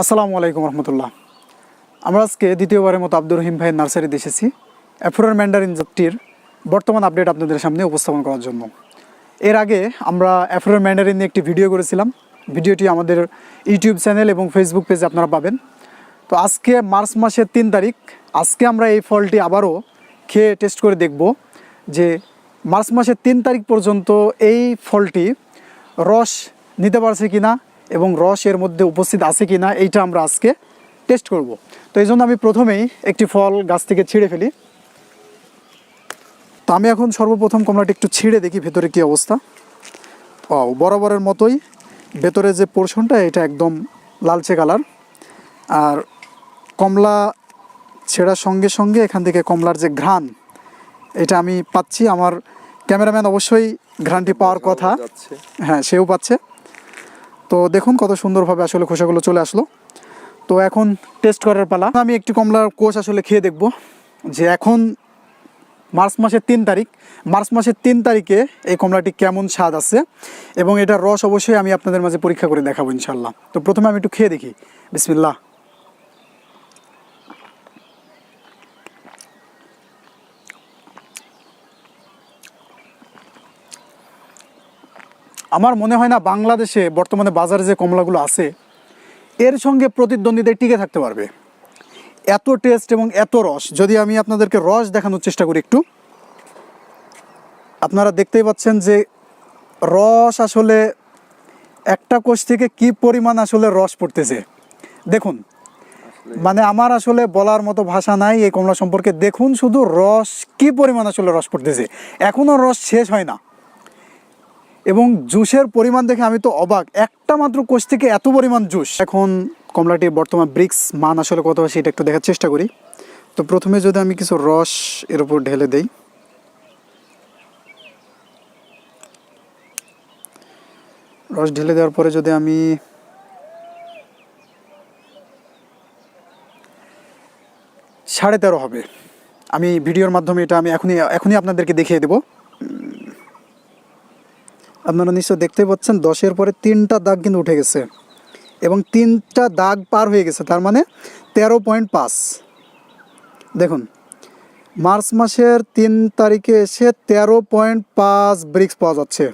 আসসালামু আলাইকুম রহমতুল্লাহ। আমরা আজকে দ্বিতীয়বারের মতো আব্দুর রহিম ভাইয়ের নার্সারিতে এসেছি। অ্যাফ্রোর ম্যান্ডারিন জাতটির বর্তমান আপডেট আপনাদের সামনে উপস্থাপন করার জন্য। এর আগে আমরা অ্যাফ্রোর ম্যান্ডারিন নিয়ে একটি ভিডিও করেছিলাম। ভিডিওটি আমাদের ইউটিউব চ্যানেল এবং ফেসবুক পেজে আপনারা পাবেন। তো আজকে মার্চ মাসের তিন তারিখ। আজকে আমরা এই ফলটি আবারও খেয়ে টেস্ট করে দেখব যে মার্চ মাসের তিন তারিখ পর্যন্ত এই ফলটি রস নিতে পারছে কিনা এবং রস এর মধ্যে উপস্থিত আছে কিনা এইটা আমরা আজকে টেস্ট করব। তো এই জন্য আমি প্রথমেই একটি ফল গাছ থেকে ছিঁড়ে ফেলি। তো আমি এখন সর্বপ্রথম কমলাটি একটু ছিঁড়ে দেখি ভেতরে কি অবস্থা। ও বরাবরের মতোই ভেতরে যে পোর্শনটা এটা একদম লালচে কালার। আর কমলা ছেঁড়ার সঙ্গে সঙ্গে এখান থেকে কমলার যে ঘ্রাণ এটা আমি পাচ্ছি। আমার ক্যামেরাম্যান অবশ্যই ঘ্রাণটি পাওয়ার কথা। হ্যাঁ সেও পাচ্ছে। তো দেখুন কত সুন্দরভাবে আসলে খোসাগুলো চলে আসলো। তো এখন টেস্ট করার পালা। আমি একটি কমলার কোষ আসলে খেয়ে দেখব যে এখন মার্চ মাসের তিন তারিখ। মার্চ মাসের তিন তারিখে এই কমলাটি কেমন স্বাদ আছে এবং এটার রস অবশ্যই আমি আপনাদের মাঝে পরীক্ষা করে দেখাবো ইনশাল্লাহ তো প্রথমে আমি একটু খেয়ে দেখি। বিসমিল্লাহ। আমার মনে হয় না বাংলাদেশে বর্তমানে বাজারে যে কমলাগুলো আছে, এর সঙ্গে প্রতিদ্বন্দ্বিতায় টিকে থাকতে পারবে। এত টেস্ট এবং এত রস, যদি আমি আপনাদেরকে রস দেখানোর চেষ্টা করি একটু। আপনারা দেখতেই পাচ্ছেন যে রস আসলে একটা কোষ থেকে কি পরিমাণ আসলে রস পড়তেছে। দেখুন মানে আমার আসলে বলার মতো ভাষা নাই এই কমলা সম্পর্কে। দেখুন শুধু রস কি পরিমাণ আসলে রস পড়তেছে। এখনও রস শেষ হয় না। এবং জুসের পরিমাণ দেখে আমি তো অবাক। একটা মাত্র কোষ থেকে এত পরিমাণ জুস। এখন কমলাটির বর্তমান ব্রিক্স মান আসলে কত হয় সেটা একটু দেখার চেষ্টা করি। তো প্রথমে যদি আমি কিছু রস এর উপর ঢেলে দেই। রস ঢেলে দেওয়ার পরে যদি আমি সাড়ে তেরো হবে। আমি ভিডিওর মাধ্যমে এটা আমি এখনই এখনই আপনাদেরকে দেখিয়ে দেবো। আপনারা নিশ্চয় দেখতে পাচ্ছেন, দশের পরে তিনটা দাগ কিন্তু উঠে গেছে এবং তিনটা দাগ পার হয়ে গেছে, তার মানে তেরো পয়েন্ট পাঁচ। দেখুন, মার্চ মাসের তিন তারিখে এসে তেরো পয়েন্ট পাঁচ ব্রিক্স পাওয়া যাচ্ছে।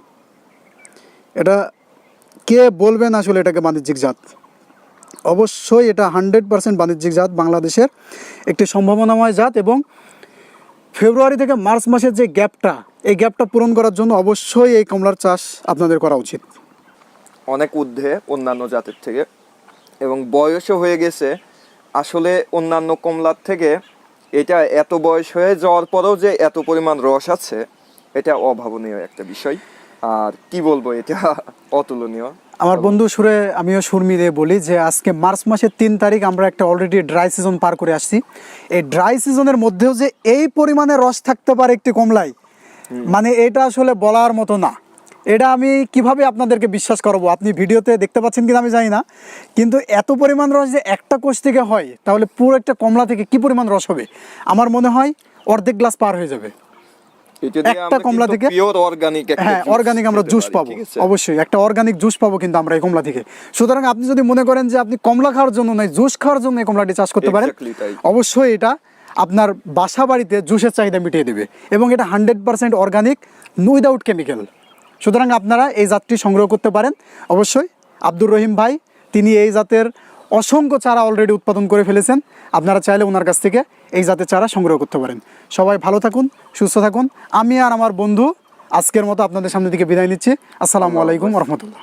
এটা কে বলবেন আসলে এটাকে বাণিজ্যিক জাত? অবশ্যই এটা হান্ড্রেড পার্সেন্ট বাণিজ্যিক জাত, বাংলাদেশের একটি সম্ভাবনাময় জাত এবং ফেব্রুয়ারি থেকে মার্চ মাসের যে গ্যাপটা, এই গ্যাপটা পূরণ করার জন্য অবশ্যই এই কমলার চাষ আপনাদের করা উচিত। অনেক ঊর্ধ্বে অন্যান্য জাতের থেকে এবং বয়সও হয়ে গেছে। আসলে অন্যান্য কমলার থেকে এটা এত বয়স হয়ে যাওয়ার পরেও যে এত পরিমাণ রস আছে, এটা অভাবনীয় একটা বিষয়। আর কি বলব এটা অতুলনীয়। আমার বন্ধু সুরে আমিও সুর মিলিয়ে বলি যে আজকে মার্চ মাসের তিন তারিখ আমরা একটা অলরেডি ড্রাই সিজন পার করে আসছি। এই ড্রাই সিজনের মধ্যেও যে এই পরিমাণে রস থাকতে পারে একটি কমলায় মানে এটা আসলে বলার মতো না। এটা আমি কীভাবে আপনাদেরকে বিশ্বাস করব? আপনি ভিডিওতে দেখতে পাচ্ছেন কিনা আমি জানি না। কিন্তু এত পরিমাণ রস যে একটা কোষ থেকে হয় তাহলে পুরো একটা কমলা থেকে কি পরিমাণ রস হবে? আমার মনে হয় অর্ধেক গ্লাস পার হয়ে যাবে। দিয়ে একটা কমলা থেকে পিওর অর্গানিক হ্যাঁ অর্গানিক আমরা জুস পাবো। অবশ্যই একটা অর্গানিক জুস পাবো কিন্তু আমরা এই কমলা থেকে। সুতরাং আপনি যদি মনে করেন যে আপনি কমলা খাওয়ার জন্য নয় জুস খাওয়ার জন্য এই কমলাটি চাষ করতে পারেন অবশ্যই এটা আপনার বাসা বাড়িতে জুসের চাহিদা মিটিয়ে দেবে এবং এটা hundred percent organic without chemical সুতরাং আপনারা এই জাতটি সংগ্রহ করতে পারেন। অবশ্যই আব্দুর রহিম ভাই তিনি এই জাতের অসংখ্য চারা অলরেডি উৎপাদন করে ফেলেছেন। আপনারা চাইলে ওনার কাছ থেকে এই জাতের চারা সংগ্রহ করতে পারেন। সবাই ভালো থাকুন, সুস্থ থাকুন। আমি আর আমার বন্ধু আজকের মতো আপনাদের সামনে থেকে বিদায় নিচ্ছি। আসসালামু আলাইকুম রহমতুল্লাহ।